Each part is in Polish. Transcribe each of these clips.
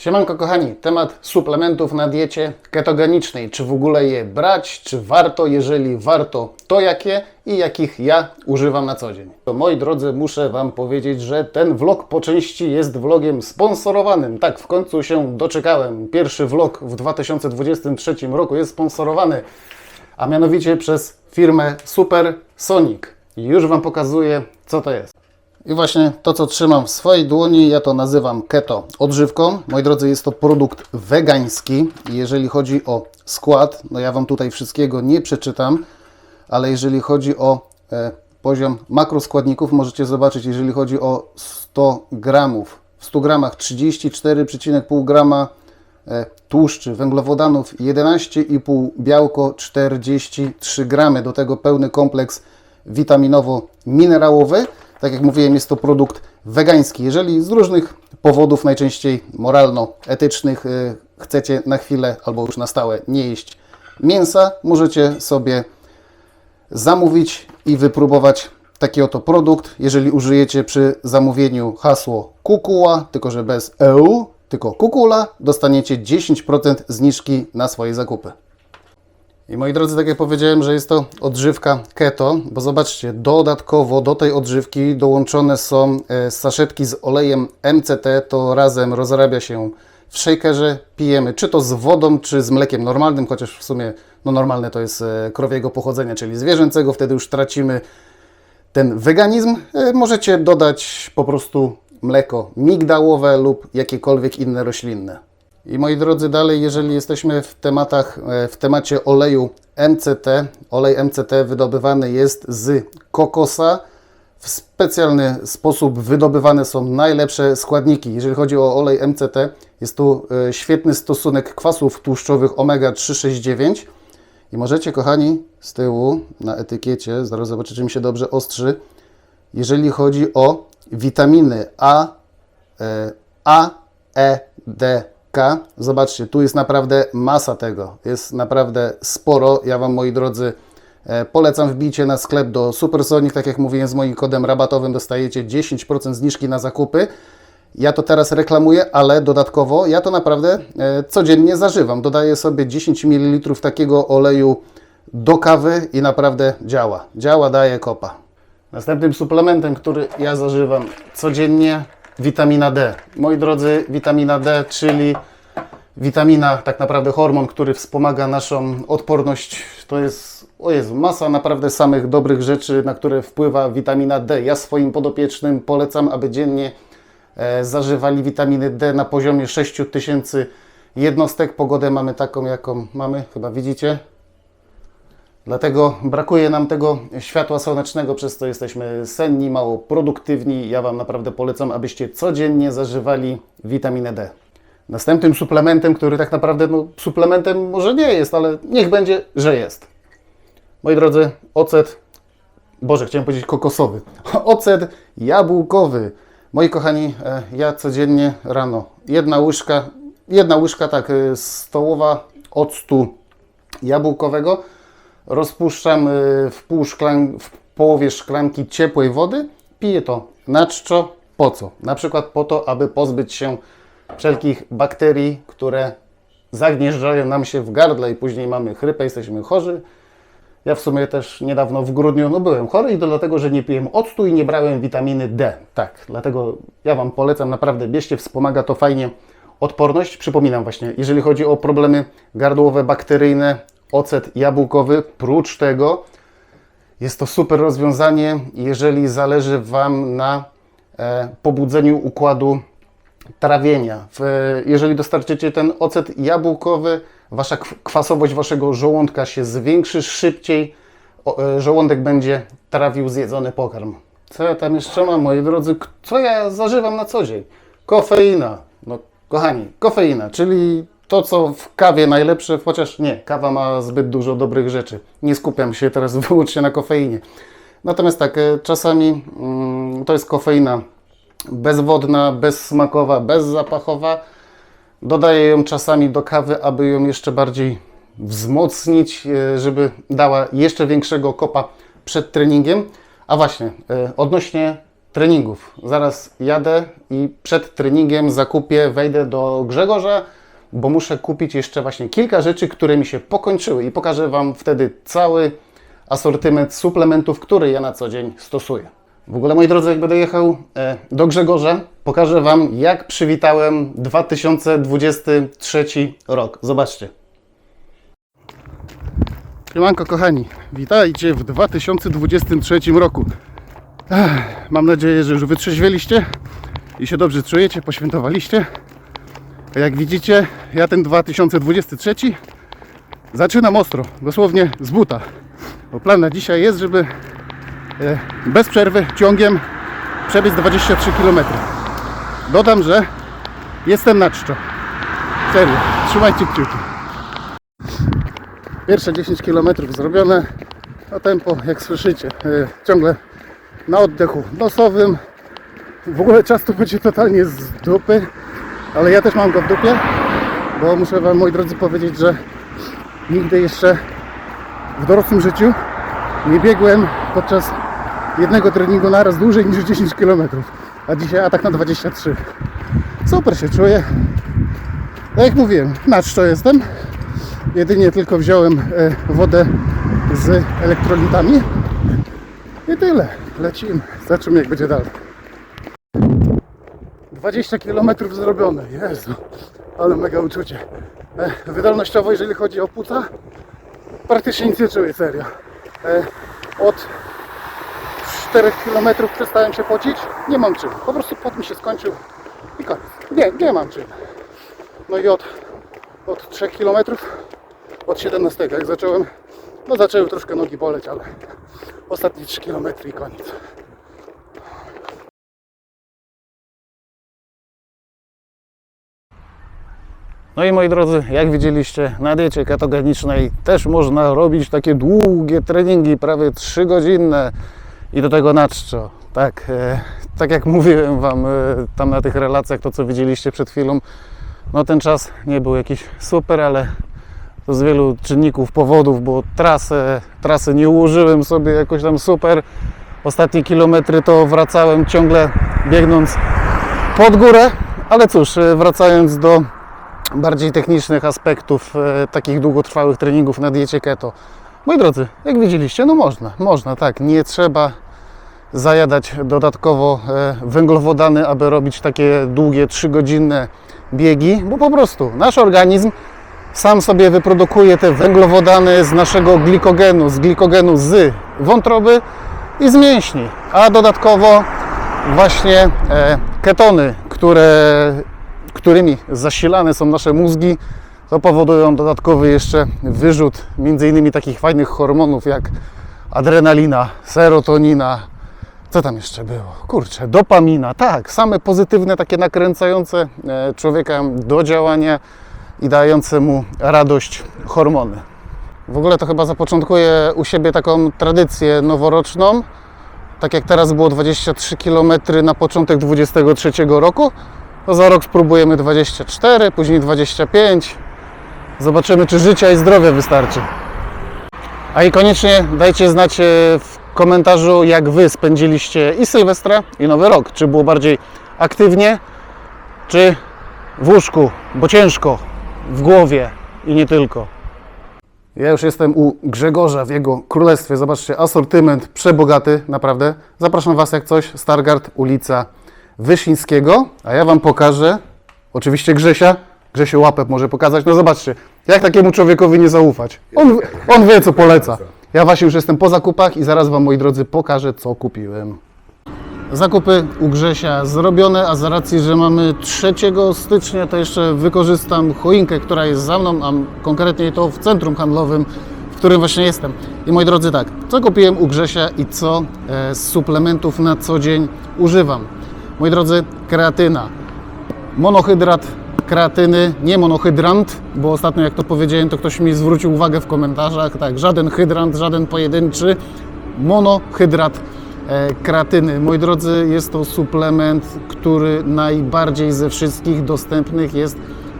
Siemanko kochani, temat suplementów na diecie ketogenicznej. Czy w ogóle je brać, czy warto? Jeżeli warto, to jakie i jakich ja używam na co dzień. To moi drodzy, muszę Wam powiedzieć, że ten vlog po części jest vlogiem sponsorowanym. Tak, w końcu się doczekałem. Pierwszy vlog w 2023 roku jest sponsorowany, a mianowicie przez firmę Super Sonic. Już Wam pokazuję, co to jest. I właśnie to, co trzymam w swojej dłoni, ja to nazywam keto odżywką. Moi drodzy, jest to produkt wegański. Jeżeli chodzi o skład, no ja Wam tutaj wszystkiego nie przeczytam, ale jeżeli chodzi o e, poziom makroskładników, możecie zobaczyć, jeżeli chodzi o 100 gramów. W 100 gramach 34,5 grama e, tłuszczy, węglowodanów 11,5, białko 43 gramy. Do tego pełny kompleks witaminowo-minerałowy. Tak jak mówiłem, jest to produkt wegański. Jeżeli z różnych powodów, najczęściej moralno-etycznych, y, chcecie na chwilę albo już na stałe nie jeść mięsa, możecie sobie zamówić i wypróbować taki oto produkt. Jeżeli użyjecie przy zamówieniu hasło kukuła, tylko że bez EU, tylko kukula, dostaniecie 10% zniżki na swoje zakupy. I moi drodzy, tak jak powiedziałem, że jest to odżywka keto, bo zobaczcie, dodatkowo do tej odżywki dołączone są e, saszetki z olejem MCT, to razem rozrabia się w shakerze, pijemy czy to z wodą, czy z mlekiem normalnym, chociaż w sumie no normalne to jest e, krowiego pochodzenia, czyli zwierzęcego, wtedy już tracimy ten weganizm. E, Możecie dodać po prostu mleko migdałowe lub jakiekolwiek inne roślinne. I moi drodzy, dalej, jeżeli jesteśmy w tematach, e, w temacie oleju MCT, olej MCT wydobywany jest z kokosa. W specjalny sposób wydobywane są najlepsze składniki. Jeżeli chodzi o olej MCT, jest tu e, świetny stosunek kwasów tłuszczowych omega-369. I możecie, kochani, z tyłu na etykiecie, zaraz zobaczycie, czy mi się dobrze ostrzy, jeżeli chodzi o witaminy A, e, A, E, D, Zobaczcie, tu jest naprawdę masa tego. Jest naprawdę sporo. Ja Wam, moi drodzy, e, polecam wbicie na sklep do Supersonic. Tak jak mówiłem, z moim kodem rabatowym dostajecie 10% zniżki na zakupy. Ja to teraz reklamuję, ale dodatkowo ja to naprawdę e, codziennie zażywam. Dodaję sobie 10 ml takiego oleju do kawy i naprawdę działa. Działa, daje kopa. Następnym suplementem, który ja zażywam codziennie, witamina D. Moi drodzy, witamina D, czyli witamina, tak naprawdę hormon, który wspomaga naszą odporność. To jest, o Jezu, masa naprawdę samych dobrych rzeczy, na które wpływa witamina D. Ja swoim podopiecznym polecam, aby dziennie e, zażywali witaminy D na poziomie 6000 jednostek. Pogodę mamy taką, jaką mamy, chyba widzicie. Dlatego brakuje nam tego światła słonecznego, przez co jesteśmy senni, mało produktywni. Ja Wam naprawdę polecam, abyście codziennie zażywali witaminę D. Następnym suplementem, który tak naprawdę no, suplementem może nie jest, ale niech będzie, że jest. Moi drodzy, ocet, Boże, chciałem powiedzieć kokosowy. Ocet jabłkowy. Moi kochani, e, ja codziennie rano jedna łyżka, jedna łyżka tak e, stołowa octu jabłkowego rozpuszczam y, w, pół szklan, w połowie szklanki ciepłej wody, piję to na czczo. Po co? Na przykład po to, aby pozbyć się wszelkich bakterii, które zagnieżdżają nam się w gardle i później mamy chrypę, jesteśmy chorzy. Ja w sumie też niedawno w grudniu no byłem chory i to dlatego, że nie piłem octu i nie brałem witaminy D. Tak, dlatego ja Wam polecam, naprawdę bierzcie, wspomaga to fajnie odporność. Przypominam właśnie, jeżeli chodzi o problemy gardłowe, bakteryjne, ocet jabłkowy. Prócz tego jest to super rozwiązanie, jeżeli zależy Wam na e, pobudzeniu układu trawienia. W, jeżeli dostarczycie ten ocet jabłkowy, wasza kwasowość waszego żołądka się zwiększy szybciej, e, żołądek będzie trawił zjedzony pokarm. Co ja tam jeszcze mam, moi drodzy? Co ja zażywam na co dzień? Kofeina. No, kochani, kofeina, czyli to, co w kawie najlepsze, chociaż nie, kawa ma zbyt dużo dobrych rzeczy. Nie skupiam się teraz wyłącznie na kofeinie. Natomiast tak, e, czasami mm, to jest kofeina bezwodna, bezsmakowa, bezzapachowa. Dodaję ją czasami do kawy, aby ją jeszcze bardziej wzmocnić, e, żeby dała jeszcze większego kopa przed treningiem. A właśnie, e, odnośnie treningów. Zaraz jadę i przed treningiem zakupię, wejdę do Grzegorza, bo muszę kupić jeszcze właśnie kilka rzeczy, które mi się pokończyły i pokażę Wam wtedy cały asortyment suplementów, który ja na co dzień stosuję. W ogóle, moi drodzy, jak będę jechał e, do Grzegorza, pokażę Wam, jak przywitałem 2023 rok. Zobaczcie. Siemanko kochani, witajcie w 2023 roku. Ech, Mam nadzieję, że już wytrzeźwieliście i się dobrze czujecie, poświętowaliście. Jak widzicie, ja ten 2023 zaczynam ostro, dosłownie z buta. Bo plan na dzisiaj jest, żeby e, bez przerwy ciągiem przebiec 23 km. Dodam, że jestem na czczo. Serio, trzymajcie kciuki. Pierwsze 10 km zrobione. A tempo, jak słyszycie, e, ciągle na oddechu nosowym. W ogóle czas tu będzie totalnie z dupy, ale ja też mam go w dupie, bo muszę Wam, moi drodzy, powiedzieć, że nigdy jeszcze w dorosłym życiu nie biegłem podczas jednego treningu naraz dłużej niż 10 km, a dzisiaj atak na 23. Super się czuję. Tak jak mówiłem, na czczo jestem. Jedynie tylko wziąłem e, wodę z elektrolitami. I tyle. Lecimy. Zobaczymy jak będzie dalej. 20 km zrobione. Jezu. Ale mega uczucie. E, wydolnościowo, jeżeli chodzi o płuca, praktycznie nic nie czuję, serio. E, od 4 km przestałem się pocić. Nie mam czym. Po prostu pot mi się skończył i koniec. Nie, nie mam czym. No i od, od 3 km, od 17 jak zacząłem, no zaczęły troszkę nogi boleć, ale ostatnie 3 km i koniec. No i moi drodzy, jak widzieliście, na diecie ketogenicznej też można robić takie długie treningi, prawie 3 godzinne i do tego na czczo. Tak, e, tak jak mówiłem Wam e, tam na tych relacjach, to co widzieliście przed chwilą, no ten czas nie był jakiś super, ale to z wielu czynników, powodów, bo trasę, trasy nie ułożyłem sobie jakoś tam super. Ostatnie kilometry to wracałem ciągle biegnąc pod górę, ale cóż, e, wracając do bardziej technicznych aspektów e, takich długotrwałych treningów na diecie keto. Moi drodzy, jak widzieliście, no można, można, tak, nie trzeba zajadać dodatkowo e, węglowodany, aby robić takie długie 3-godzinne biegi, bo po prostu nasz organizm sam sobie wyprodukuje te węglowodany z naszego glikogenu, z glikogenu z wątroby i z mięśni, a dodatkowo właśnie e, ketony, które, którymi zasilane są nasze mózgi, to powodują dodatkowy jeszcze wyrzut między innymi takich fajnych hormonów jak adrenalina, serotonina, co tam jeszcze było? Kurczę, dopamina, tak, same pozytywne, takie nakręcające e, człowieka do działania i dające mu radość hormony. W ogóle to chyba zapoczątkuję u siebie taką tradycję noworoczną. Tak jak teraz było 23 km na początek 23 roku, to za rok spróbujemy 24, później 25. Zobaczymy, czy życia i zdrowia wystarczy. A i koniecznie dajcie znać e, w komentarzu, jak Wy spędziliście i Sylwestra, i Nowy Rok. Czy było bardziej aktywnie, czy w łóżku, bo ciężko, w głowie i nie tylko. Ja już jestem u Grzegorza w jego królestwie. Zobaczcie, asortyment przebogaty, naprawdę. Zapraszam Was jak coś, Stargard, ulica Wyszyńskiego, a ja Wam pokażę, oczywiście Grzesia, Grzesiu łapę może pokazać. No zobaczcie, jak takiemu człowiekowi nie zaufać. On, on wie, co poleca. Ja właśnie już jestem po zakupach i zaraz Wam, moi drodzy, pokażę, co kupiłem. Zakupy u Grzesia zrobione, a z racji, że mamy 3 stycznia, to jeszcze wykorzystam choinkę, która jest za mną, a konkretnie to w centrum handlowym, w którym właśnie jestem. I moi drodzy, tak, co kupiłem u Grzesia i co e, z suplementów na co dzień używam. Moi drodzy, kreatyna, monohydrat kreatyny, nie monohydrant, bo ostatnio jak to powiedziałem, to ktoś mi zwrócił uwagę w komentarzach, tak, żaden hydrant, żaden pojedynczy, monohydrat e, kreatyny. Moi drodzy, jest to suplement, który najbardziej ze wszystkich dostępnych jest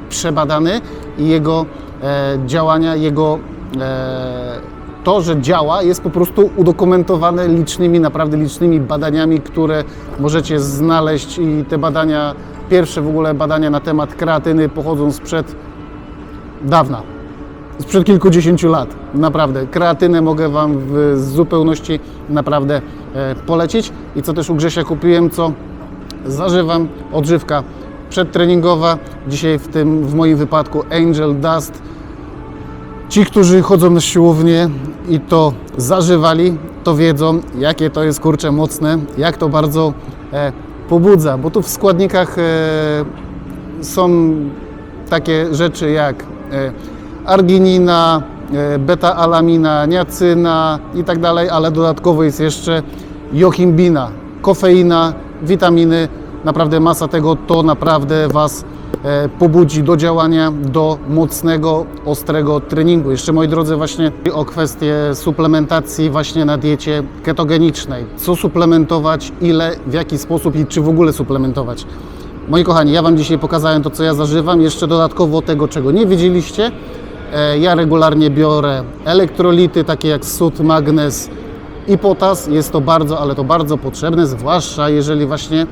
przebadany i jego e, działania, jego e, to, że działa, jest po prostu udokumentowane licznymi, naprawdę licznymi badaniami, które możecie znaleźć i te badania, pierwsze w ogóle badania na temat kreatyny pochodzą sprzed dawna, sprzed kilkudziesięciu lat. Naprawdę, kreatynę mogę Wam w zupełności naprawdę e, polecić. I co też u Grzesia kupiłem, co zażywam, odżywka przedtreningowa. Dzisiaj w tym, w moim wypadku Angel Dust. Ci, którzy chodzą na siłownię i to zażywali, to wiedzą, jakie to jest kurcze mocne, jak to bardzo e, pobudza, bo tu w składnikach e, są takie rzeczy jak e, arginina, e, beta-alamina, niacyna i tak dalej, ale dodatkowo jest jeszcze jochimbina, kofeina, witaminy, naprawdę masa tego, to naprawdę Was e, pobudzi do działania, do mocnego, ostrego treningu. Jeszcze moi drodzy, właśnie o kwestię suplementacji właśnie na diecie ketogenicznej. Co suplementować, ile, w jaki sposób i czy w ogóle suplementować. Moi kochani, ja Wam dzisiaj pokazałem to, co ja zażywam. Jeszcze dodatkowo tego, czego nie wiedzieliście. E, Ja regularnie biorę elektrolity, takie jak sód, magnez i potas. Jest to bardzo, ale to bardzo potrzebne, zwłaszcza jeżeli właśnie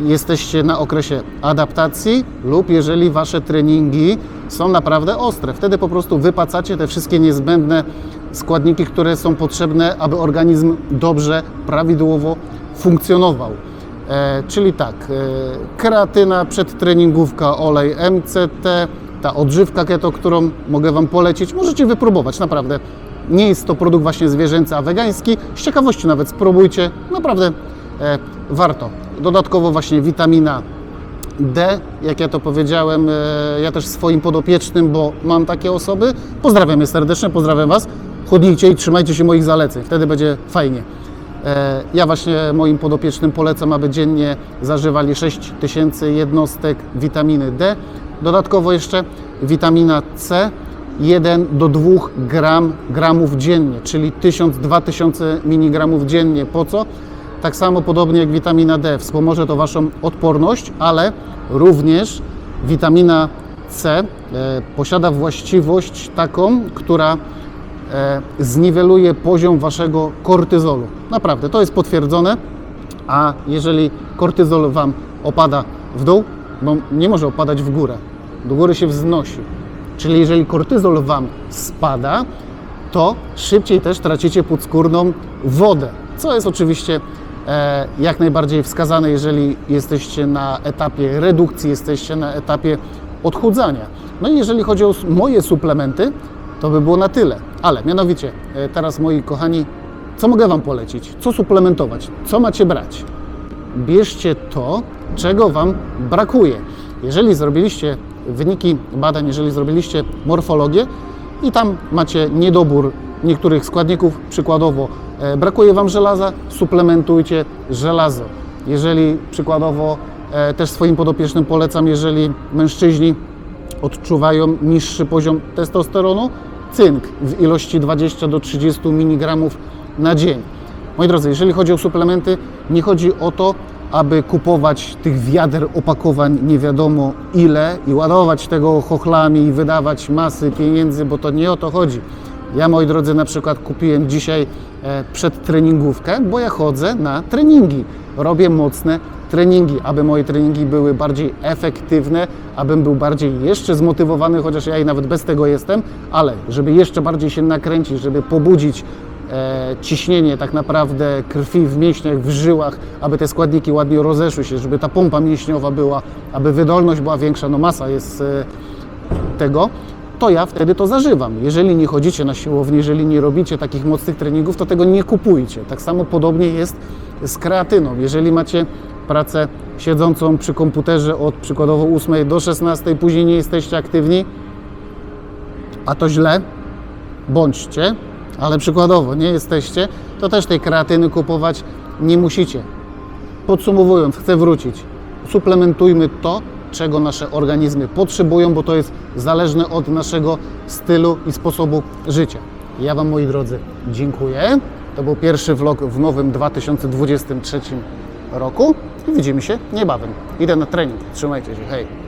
jesteście na okresie adaptacji lub jeżeli Wasze treningi są naprawdę ostre. Wtedy po prostu wypacacie te wszystkie niezbędne składniki, które są potrzebne, aby organizm dobrze, prawidłowo funkcjonował. E, czyli tak, e, kreatyna, przedtreningówka, olej MCT, ta odżywka keto, którą mogę Wam polecić, możecie wypróbować, naprawdę. Nie jest to produkt właśnie zwierzęcy, a wegański. Z ciekawości nawet spróbujcie, naprawdę warto. Dodatkowo właśnie witamina D, jak ja to powiedziałem, e, ja też swoim podopiecznym, bo mam takie osoby. Pozdrawiam je serdecznie, pozdrawiam Was. Chudnijcie i trzymajcie się moich zaleceń, wtedy będzie fajnie. E, Ja właśnie moim podopiecznym polecam, aby dziennie zażywali 6000 jednostek witaminy D. Dodatkowo jeszcze witamina C 1 do 2 gram, gramów dziennie, czyli 1000-2000 mg dziennie. Po co? Tak samo podobnie jak witamina D wspomoże to Waszą odporność, ale również witamina C e, posiada właściwość taką, która e, zniweluje poziom waszego kortyzolu. Naprawdę, to jest potwierdzone. A jeżeli kortyzol wam opada w dół, bo nie może opadać w górę, do góry się wznosi. Czyli jeżeli kortyzol wam spada, to szybciej też tracicie podskórną wodę, co jest oczywiście jak najbardziej wskazane, jeżeli jesteście na etapie redukcji, jesteście na etapie odchudzania. No i jeżeli chodzi o moje suplementy, to by było na tyle. Ale mianowicie, e, teraz moi kochani, co mogę Wam polecić? Co suplementować? Co macie brać? Bierzcie to, czego Wam brakuje. Jeżeli zrobiliście wyniki badań, jeżeli zrobiliście morfologię i tam macie niedobór niektórych składników, przykładowo e, brakuje Wam żelaza, suplementujcie żelazo. Jeżeli przykładowo e, też swoim podopiecznym polecam, jeżeli mężczyźni odczuwają niższy poziom testosteronu, cynk w ilości 20 do 30 mg na dzień. Moi drodzy, jeżeli chodzi o suplementy, nie chodzi o to, aby kupować tych wiader opakowań nie wiadomo ile i ładować tego chochlami i wydawać masy pieniędzy, bo to nie o to chodzi. Ja, moi drodzy, na przykład kupiłem dzisiaj e, przedtreningówkę, bo ja chodzę na treningi. Robię mocne treningi, aby moje treningi były bardziej efektywne, abym był bardziej jeszcze zmotywowany, chociaż ja i nawet bez tego jestem, ale żeby jeszcze bardziej się nakręcić, żeby pobudzić e, ciśnienie tak naprawdę krwi w mięśniach, w żyłach, aby te składniki ładnie rozeszły się, żeby ta pompa mięśniowa była, aby wydolność była większa, no masa jest e, tego, to ja wtedy to zażywam. Jeżeli nie chodzicie na siłownię, jeżeli nie robicie takich mocnych treningów, to tego nie kupujcie. Tak samo podobnie jest z kreatyną. Jeżeli macie pracę siedzącą przy komputerze od przykładowo 8 do 16, później nie jesteście aktywni, a to źle, bądźcie, ale przykładowo nie jesteście, to też tej kreatyny kupować nie musicie. Podsumowując, chcę wrócić. Suplementujmy to, czego nasze organizmy potrzebują, bo to jest zależne od naszego stylu i sposobu życia. Ja Wam, moi drodzy, dziękuję. To był pierwszy vlog w nowym 2023 roku i widzimy się niebawem. Idę na trening. Trzymajcie się. Hej!